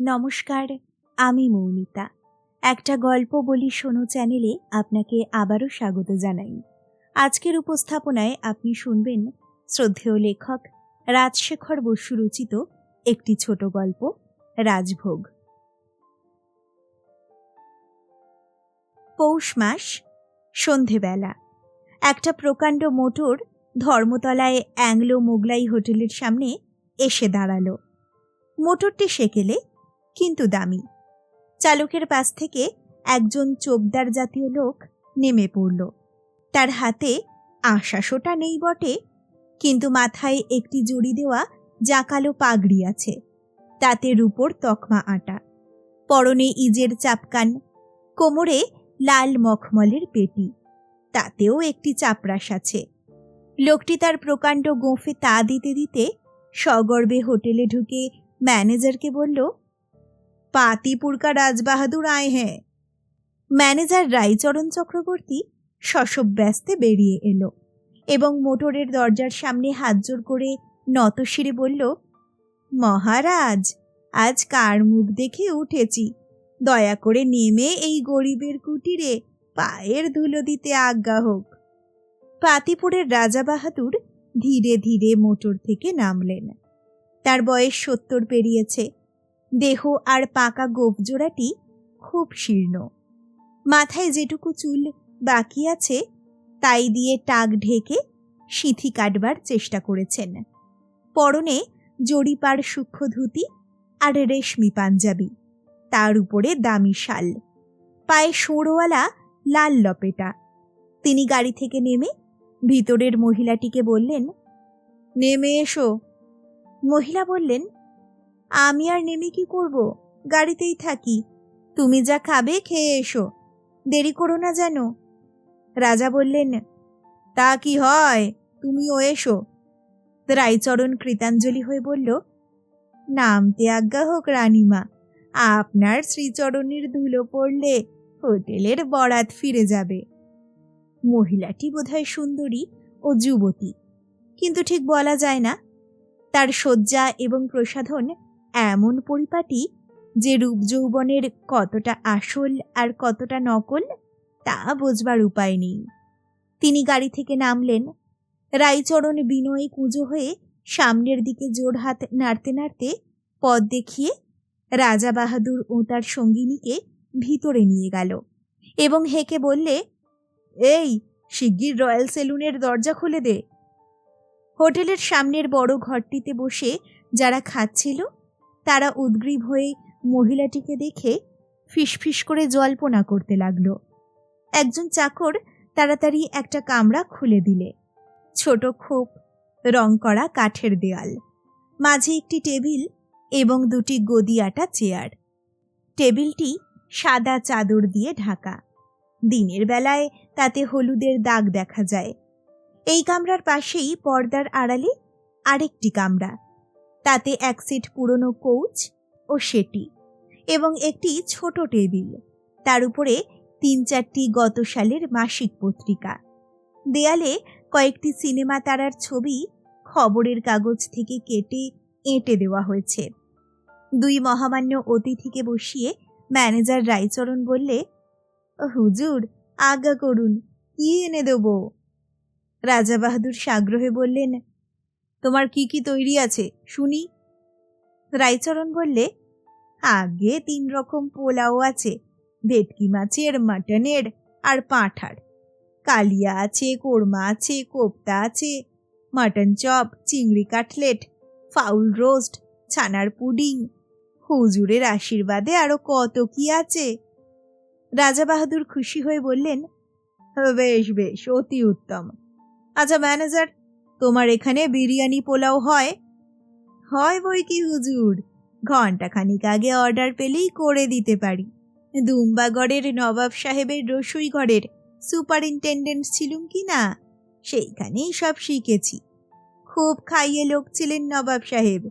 নমস্কার, আমি মৌমিতা। একটা গল্প বলি শোনো চ্যানেলে আপনাকে আবারও স্বাগত জানাই। আজকের উপস্থাপনায় আপনি শুনবেন শ্রদ্ধেয় লেখক রাজশেখর বসু রচিত একটি ছোট গল্প, রাজভোগ। পৌষ মাস, সন্ধেবেলা। একটা প্রকাণ্ড মোটর ধর্মতলায় অ্যাংলো মোগলাই হোটেলের সামনে এসে দাঁড়াল। মোটরটি সেকেলে কিন্তু দামি। চালকের পাশ থেকে একজন চোপদার জাতীয় লোক নেমে পড়ল। তার হাতে আশাশোটা নেই বটে, কিন্তু মাথায় একটি জড়ি দেওয়া জাকালো পাগড়ি আছে, তাতে রূপোর তকমা আটা। পরনে ইজের চাপকান, কোমরে লাল মখমলের পেটি, তাতেও একটি চাপরাশ আছে। লোকটি তার প্রকাণ্ড গোঁফে তা দিতে দিতে সগর্বে হোটেলে ঢুকে ম্যানেজারকে বলল পাতিপুর কা রাজবাহাদুর আয় হ্যাঁ। ম্যানেজার রায়চরণ চক্রবর্তী শশব ব্যস্তে বেরিয়ে এলো এবং মোটরের দরজার সামনে হাত জোর করে নতশিরে বলল, মহারাজ, আজ কার মুখ দেখে উঠেছি। দয়া করে নেমে এই গরিবের কুটিরে পায়ের ধুলো দিতে আজ্ঞা হোক। পাতিপুরের রাজা বাহাদুর ধীরে ধীরে মোটর থেকে নামলেন। তার বয়স সত্তর পেরিয়েছে। দেহ আর পাকা গোপজোড়াটি খুব শীর্ণ। মাথায় যেটুকু চুল বাকি আছে, তাই দিয়ে টাক ঢেকে সিথি কাটবার চেষ্টা করেছেন। পরনে জরিপার সূক্ষ্ম ধুতি আর রেশমি পাঞ্জাবি, তার উপরে দামি শাল। পায়ে সোঁড়ওয়ালা লাল লপেটা। তিনি গাড়ি থেকে নেমে ভিতরের মহিলাটিকে বললেন, নেমে এসো। মহিলা বললেন আমি আর নেমে কি করব? গাড়িতেই থাকি। তুমি যা খাবে খেয়ে এসো। দেরি করো না যেন। রাজা বললেন, তা কি হয়? তুমিও এসো। রায়চরণ কৃতাঞ্জলি হয়ে বলল নামতে আজ্ঞা হোক রানীমা, আপনার শ্রীচরণের ধুলো পড়লে হোটেলের বরাত ফিরে যাবে। মহিলাটি বোধহয় সুন্দরী ও যুবতী, কিন্তু ঠিক বলা যায় না। তার শয্যা এবং প্রসাধন এমন পরিপাটি যে রূপ যৌবনের কতটা আসল আর কতটা নকল, তা বোঝবার উপায় নেই। তিনি গাড়ি থেকে নামলেন। রাইচরণ বিনয়ী কুঁজো হয়ে সামনের দিকে জোর হাত নাড়তে নাড়তে পথ দেখিয়ে রাজা বাহাদুর ও তার সঙ্গিনীকে ভিতরে নিয়ে গেল এবং হেকে বললে, এই, শিগগির রয়্যাল সেলুনের দরজা খুলে দে। হোটেলের সামনের বড় ঘরটিতে বসে যারা খাচ্ছিল তারা উদ্গ্রীব হয়ে মহিলাটিকে দেখে ফিসফিস করে জল্পনা করতে লাগল। একজন চাকর তাড়াতাড়ি একটা কামরা খুলে দিলে। ছোট খোপ, রং করা কাঠের দেয়াল, মাঝে একটি টেবিল এবং দুটি গদি আটা চেয়ার। টেবিলটি সাদা চাদর দিয়ে ঢাকা। দিনের বেলায় তাতে হলুদের দাগ দেখা যায়। এই কামরার পাশেই পর্দার আড়ালে আরেকটি কামরা। তাতে এক সিট পুরনো কৌচ ও সেটি এবং একটি ছোট টেবিল। তার উপরে তিন চারটি গত সালের মাসিক পত্রিকা। দেয়ালে কয়েকটি সিনেমা তারার ছবি খবরের কাগজ থেকে কেটে এঁটে দেওয়া হয়েছে। দুই মহামান্য অতিথিকে বসিয়ে ম্যানেজার রায়চরণ বললে, হুজুর, আজ্ঞা করুন, কি এনে দেব? রাজা বাহাদুর সাগ্রহে বললেন তোমার কি কি তৈরি আছে? শুনি। রায়চরণ বললে, আগে তিন রকম পোলাও আছে। ভেটকি মাছের, মাটনের আর পাঁঠার। কালিয়া আছে, কোরমা আছে, কোপ্তা আছে, মাটন চপ, চিংড়ি কাটলেট, ফাউল রোস্ট, ছানার পুডিং। হুজুরের আশীর্বাদে আরও কত কি আছে? রাজা বাহাদুর খুশি হয়ে বললেন, বেশ বেশ, অতি উত্তম। আচ্ছা ম্যানেজার তোমার এখানে বিরিয়ানি পোলাও হয়? হয় বই কি হুজুর? ঘন্টাখানিক আগে অর্ডার পেলেই করে দিতে পারি। দুম্বাগড়ের নবাব সাহেবের রসুই ঘরের সুপারিনটেন্ডেন্ট ছিলুম কি না? সেইখানেই সব শিখেছি। খুব খাইয়ে লোক ছিলেন নবাব সাহেব।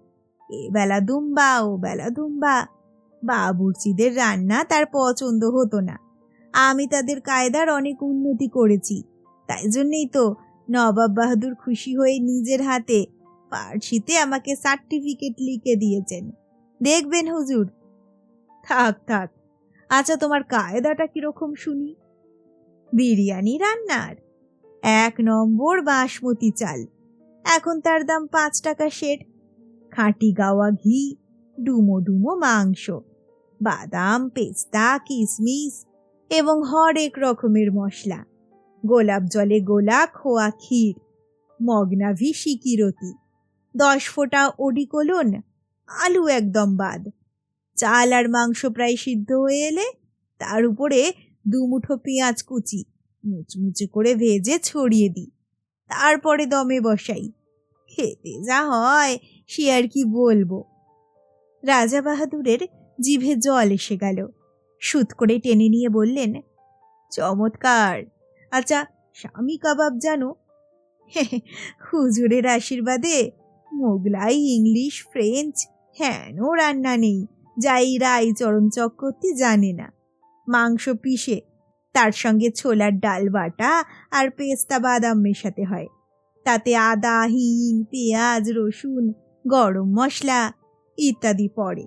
এ বেলা দুম্বা, ও বেলা দুম্বা। বাবুর্চিদের রান্না তার পছন্দ হতো না। আমি তাদের কায়দার অনেক উন্নতি করেছি। তাই জন্যেই তো নবাব বাহাদুর খুশি হয়ে নিজের হাতে পার্সিতে আমাকে সার্টিফিকেট লিখে দিয়েছেন। দেখবেন হুজুর। থাক থাক। আচ্ছা তোমার কায়দাটা কীরকম শুনি? বিরিয়ানি রান্নার। এক নম্বর বাসমতি চাল। এখন তার দাম পাঁচ টাকা সেট। খাঁটি গাওয়া ঘি, ডুমো ডুমো মাংস, বাদাম, পেস্তা কিশমিশ এবং হরেক রকমের মশলা। গোলাপ জলে গোলা খোয়া ক্ষীর মগনাভি সিকিরতি দশ ফোঁটা ওডিকোলন আলু একদম বাদ। চাল আর মাংস প্রায় সিদ্ধ হয়ে এলে তার উপরে দুমুঠো পেঁয়াজ কুচি, মুচমুচে করে ভেজে ছড়িয়ে দিই। তারপরে দমে বসাই। খেতে যা হয়, সে আর কি বলব? রাজা বাহাদুরের জিভে জল এসে গেল। সুত করে টেনে নিয়ে বললেন, চমৎকার! আচ্ছা স্বামী কাবাব জানো? হুজুরের আশীর্বাদে মোগলাই, ইংলিশ, ফ্রেঞ্চ, হেন রান্না নেই। যাই রায়চরণ চক্রবর্তী জানে না। মাংস পিষে, তার সঙ্গে ছোলার ডাল বাটা আর পেস্তা বাদাম মেশাতে হয়। তাতে আদা, হিং, পেঁয়াজ, রসুন, গরম মশলা ইত্যাদি পড়ে।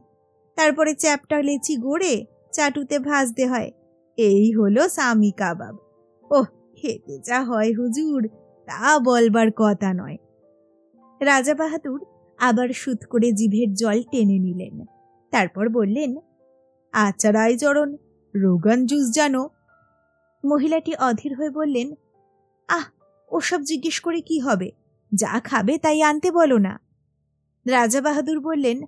তারপরে চ্যাপটা লেচি গড়ে চাটুতে ভাজতে হয়। এই হলো সামি কাবাব। ওহ খেতে যা হয় হুজুর, তা বলবার কথা নয়। রাজা বাহাদুর আবার সুত করে জিভের জল টেনে নিলেন। তারপর বললেন আচ্ছা রায়চরণ রোগান জুস জানো। মহিলাটি অধীর হয়ে বললেন, আহ, ওসব জিজ্ঞেস করে কি হবে? যা খাবে তাই আনতে বলো না। রাজা বাহাদুর বললেন,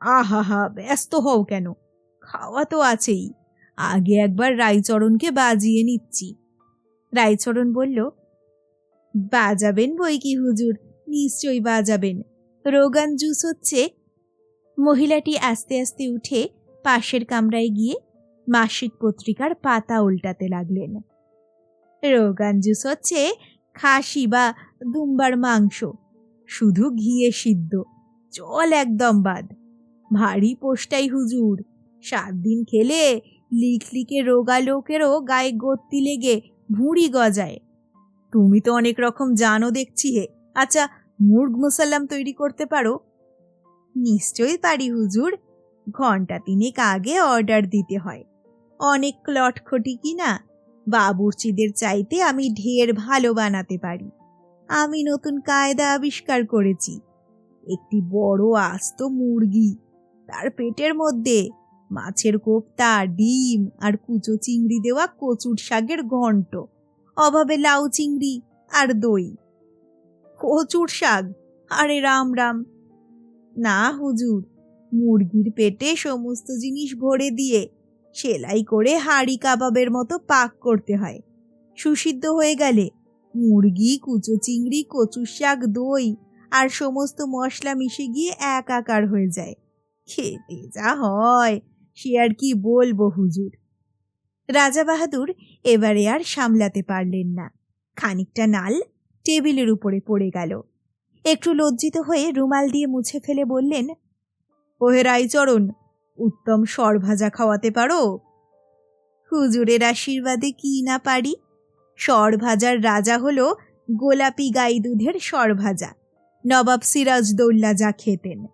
আহা, হা, ব্যস্ত হও কেন? খাওয়া তো আছেই। আগে একবার রায়চরণকে বাজিয়ে নিচ্ছি। রায়চরণ বলল, বাজাবেন বই কি হুজুর? নিশ্চয়ই বাজাবেন। রোগান জুস হচ্ছে? মহিলাটি আস্তে আস্তে উঠে পাশের কামরায় গিয়ে মাসিক পত্রিকার পাতা উল্টাতে লাগলেন। রোগান জুস হচ্ছে খাসি বা দুম্বার মাংস, শুধু ঘিয়ে সিদ্ধ, জল একদম বাদ। ভারী পোষ্টাই হুজুর, সাত দিন খেলে লিকলিকে রোগা লোকেরও গায়ে গত্তি লেগে ভুঁড়ি গজায়। তুমি তো অনেক রকম জানো দেখছি হে। আচ্ছা মুর্গ মুসাল্লাম তৈরি করতে পারো? নিশ্চয়ই পারি, হুজুর। ঘণ্টা তিনেক আগে অর্ডার দিতে হয়। অনেক ক্লটখটি কি না? বাবুর্চিদের চাইতে আমি ঢের ভালো বানাতে পারি। আমি নতুন কায়দা আবিষ্কার করেছি। একটি বড় আস্ত মুরগি। তার পেটের মধ্যে মাছের কোপ্তা, ডিম আর কুচো চিংড়ি দেওয়া কচুর শাকের ঘন্ট। অভাবে লাউ চিংড়ি আর দই। কচুর শাক? আরে রাম রাম। না, হুজুর। মুরগির পেটে সমস্ত জিনিস ভরে দিয়ে সেলাই করে হাঁড়ি কাবাবের মতো পাক করতে হয়। সুসিদ্ধ হয়ে গেলে মুরগি, কুচো চিংড়ি, কচুর শাক, দই আর সমস্ত মশলা মিশে গিয়ে একাকার হয়ে যায়। খেতে যা হয়। সে আর কি বলব হুজুর? রাজা বাহাদুর এবারে আর সামলাতে পারলেন না। খানিকটা নাল টেবিলের উপরে পড়ে গেল। একটু লজ্জিত হয়ে রুমাল দিয়ে মুছে ফেলে বললেন, ওহে রায়চরণ, উত্তম সর ভাজা খাওয়াতে পারো? হুজুরের আশীর্বাদে কি না পারি? সর ভাজার রাজা হলো গোলাপি গাই দুধের সর ভাজা নবাব সিরাজদৌল্লা যা খেতেন।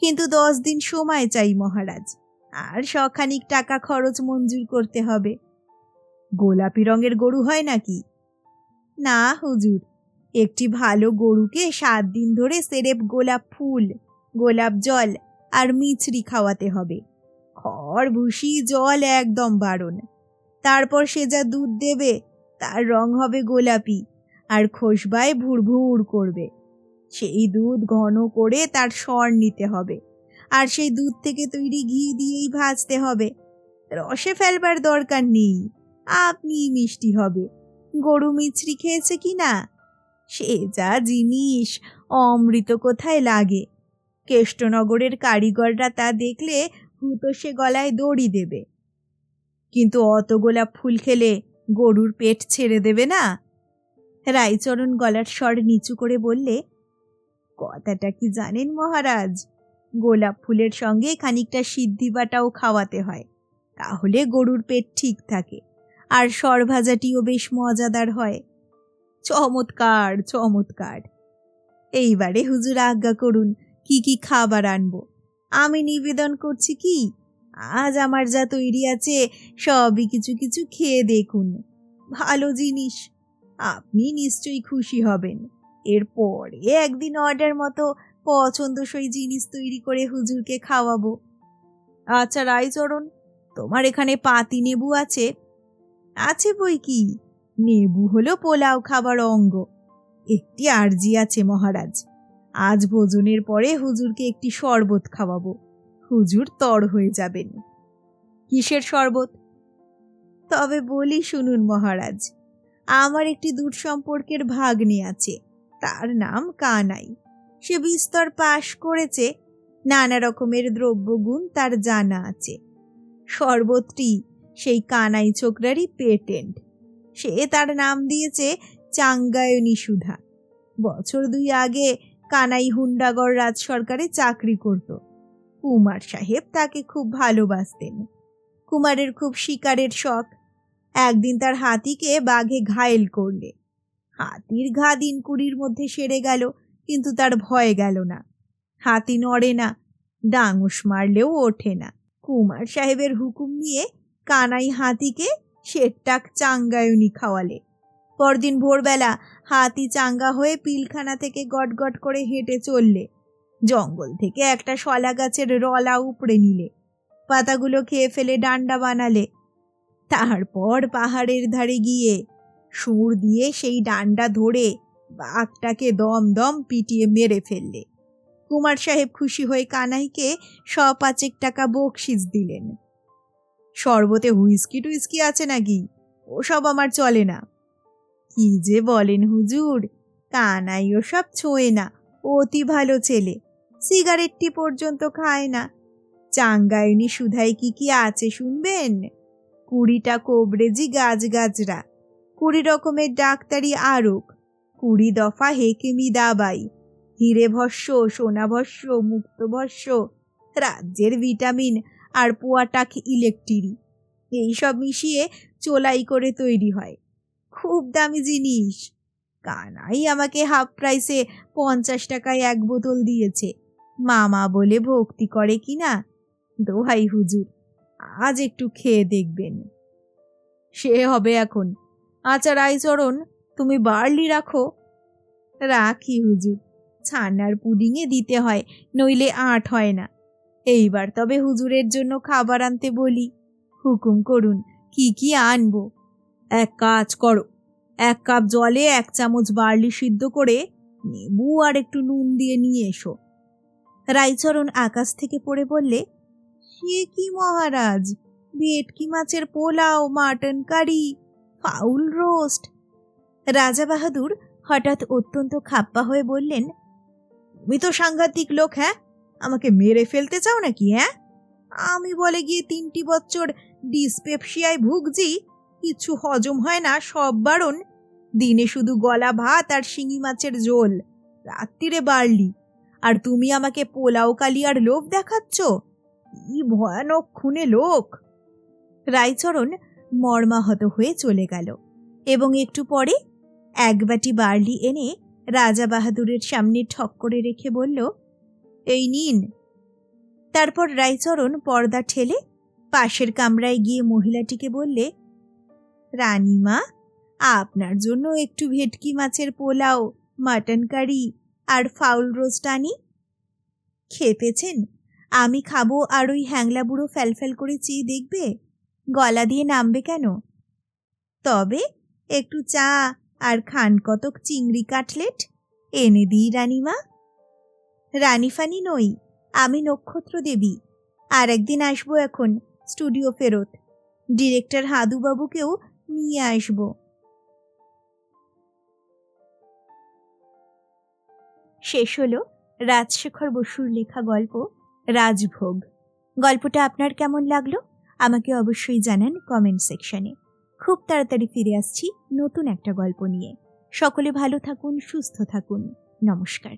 কিন্তু দশ দিন সময় চাই মহারাজ। আর শখানিক টাকা খরচ মঞ্জুর করতে হবে। গোলাপি রঙের গরু হয় নাকি? না, হুজুর। একটি ভালো গরুকে সাত দিন ধরে সেরেপ গোলাপ ফুল, গোলাপ জল আর মিছরি খাওয়াতে হবে। খড় ভুসি জল একদম বারণ। তারপর সে যা দুধ দেবে, তার রং হবে গোলাপি আর খোসবায় ভুড়ভুড় করবে। সেই দুধ ঘন করে তার স্বর নিতে হবে। আর সেই দুধ থেকে তৈরি ঘি দিয়েই ভাজতে হবে। রসে ফেলবার দরকার নেই। আপনি মিষ্টি হবে। গরু মিছরি খেয়েছে কি না? সে যা জিনিস, অমৃত কোথায় লাগে? কেষ্টনগরের কারিগররা তা দেখলে হুতো সে গলায় দড়ি দেবে। কিন্তু অত গোলাপ ফুল খেলে গরুর পেট ছেড়ে দেবে না? রায়চরণ গলার স্বর নিচু করে বললে, কথাটা কি জানেন মহারাজ? গোলাপ ফুলের সঙ্গে খানিকটা সিদ্ধি বাটাও খাওয়াতে হয়। তাহলে গরুর পেট ঠিক থাকে। আর সর ভাজাটিও বেশ মজাদার হয়। চমৎকার চমৎকার। এইবারে হুজুর আজ্ঞা করুন, কি কি খাবার আনব? আমি নিবেদন করছি কি? আজ আমার যা তৈরি আছে, সবই কিছু কিছু খেয়ে দেখুন। ভালো জিনিস। আপনি নিশ্চয়ই খুশি হবেন। এরপরে একদিন অর্ডার মতো পছন্দসই জিনিস তৈরি করে হুজুরকে খাওয়াবো। আচ্ছা রায়চরণ, তোমার এখানে পাতি নেবু আছে? আছে বই কি? নেবু হলো পোলাও খাবার অঙ্গ। একটি আরজি আছে মহারাজ। আজ ভোজনের পরে হুজুরকে একটি শরবত খাওয়াবো। হুজুর তর হয়ে যাবেন। কিসের শরবত? তবে বলি শুনুন মহারাজ, আমার একটি দূর সম্পর্কের ভাগ্নে আছে, তার নাম কানাই। সে বিস্তর পাশ করেছে, নানা রকমের দ্রব্যগুণ তার জানা আছে। শরবতটি সেই কানাই ছোকরারই পেটেন্ট। সে তার নাম দিয়েছে চাঙ্গায়নী সুধা। বছর দুই আগে কানাই হুন্ডাগড় রাজ সরকারে চাকরি করত। কুমার সাহেব তাকে খুব ভালোবাসতেন। কুমারের খুব শিকারের শখ। একদিন তার হাতিকে বাঘে ঘায়েল করলে। হাতির ঘা দিন কুড়ির মধ্যে সেরে গেল। কিন্তু তার ভয় গেল না। হাতি নড়ে না, ডাঙুস মারলেও ওঠে না। কুমার সাহেবের হুকুম নিয়ে কানাই হাতিকে শেরটাক চাঙ্গায়নি খাওয়ালে। পরদিন ভোরবেলা হাতি চাঙ্গা হয়ে পিলখানা থেকে গটগট করে হেঁটে চললে। জঙ্গল থেকে একটা শলা গাছের রলা উপড়ে নিলে। পাতাগুলো খেয়ে ফেলে ডান্ডা বানালে। তারপর পাহাড়ের ধারে গিয়ে সুর দিয়ে সেই ডান্ডা ধরে বাঘটাকে দম দম পিটিয়ে মেরে ফেললে। কুমার সাহেব খুশি হয়ে কানাইকে স পাঁচেক টাকা বকশিস দিলেন। শরবতে হুইস্কি টুইস্কি আছে নাকি? ওসব আমার চলে না। কি যে বলেন হুজুর, কানাই ওসব ছোঁয় না, অতি ভালো ছেলে, সিগারেটটি পর্যন্ত খায় না। চাঙ্গায়নি সুধাই কি কি আছে শুনবেন? কুড়িটা কোবরেজি গাছ গাছরা, কুড়ি রকমের ডাক্তারি আরক কুড়ি দফা হেকেমি দাবাই। হিরে ভস্য মুক্ত ভস্য। রাজ্যের ভিটামিন আর পোয়াটাক ইলেকট্রি এইসব মিশিয়ে চোলাই করে তৈরি হয়। খুব দামি জিনিস। কানাই আমাকে হাফ প্রাইসে পঞ্চাশ টাকায় এক বোতল দিয়েছে। মামা বলে ভক্তি করে কি না? দোহাই হুজুর, আজ একটু খেয়ে দেখবেন। সে হবে এখন। আচ্ছা রায়চরণ তুমি বার্লি রাখো। রাখি হুজুর, ছানার পুডিংয়ে দিতে হয়, নইলে আট হয় না। এইবার তবে হুজুরের জন্য খাবার আনতে বলি। হুকুম করুন, কি কি আনব? এক কাজ করো, এক কাপ জলে এক চামচ বার্লি সিদ্ধ করে নেবু আর একটু নুন দিয়ে নিয়ে এসো। রাইচরণ আকাশ থেকে পড়ে বললে, সে কি মহারাজ? ভেটকি মাছের pulao, mutton curry, fowl roast রাজা বাহাদুর হঠাৎ অত্যন্ত খাপ্পা হয়ে বললেন, তুমি তো সাংঘাতিক লোক হ্যাঁ? আমাকে মেরে ফেলতে চাও নাকি হ্যাঁ? আমি বলে গিয়ে তিনটি বছর ডিসপেপসিয়ায় ভুগছি, কিছু হজম হয় না, সব বারণ। দিনে শুধু গলা ভাত আর শিঙি মাছের ঝোল, রাত্রিরে বাড়লি আর তুমি আমাকে পোলাও কালিয়ার লোভ দেখাচ্ছ? কি ভয়ানক খুনে লোক! রায়চরণ মর্মাহত হয়ে চলে গেল। এবং একটু পরে এক বাটি বার্লি এনে রাজা বাহাদুরের সামনে ঠক করে রেখে বলল, এই নিন। তারপর রায়চরণ পর্দা ঠেলে পাশের কামরায় গিয়ে মহিলাটিকে বললে রানীমা আপনার জন্য একটু ভেটকি মাছের পোলাও, মাটন কারি আর ফাউল রোস্ট আনি। খেপেছেন? আমি খাব আর ওই হ্যাংলা বুড়ো ফ্যালফ্যাল করে চেয়ে দেখবে? গলা দিয়ে নামবে কেন? তবে একটু চা আর খান কতক চিংড়ি কাটলেট? এনে দিই রানীমা। রানীফানি নই, আমি নক্ষত্র দেবী। আর একদিন আসব এখন, স্টুডিও ফেরত। ডিরেক্টর হাদুবাবুকেও নিয়ে আসব। শেষ হলো রাজশেখর বসুর লেখা গল্প, রাজভোগ। গল্পটা আপনার কেমন লাগল? আমাকে অবশ্যই জানান কমেন্ট সেকশনে। খুব তাড়াতাড়ি ফিরে আসছি নতুন একটা গল্প নিয়ে। সকলে ভালো থাকুন সুস্থ থাকুন। নমস্কার।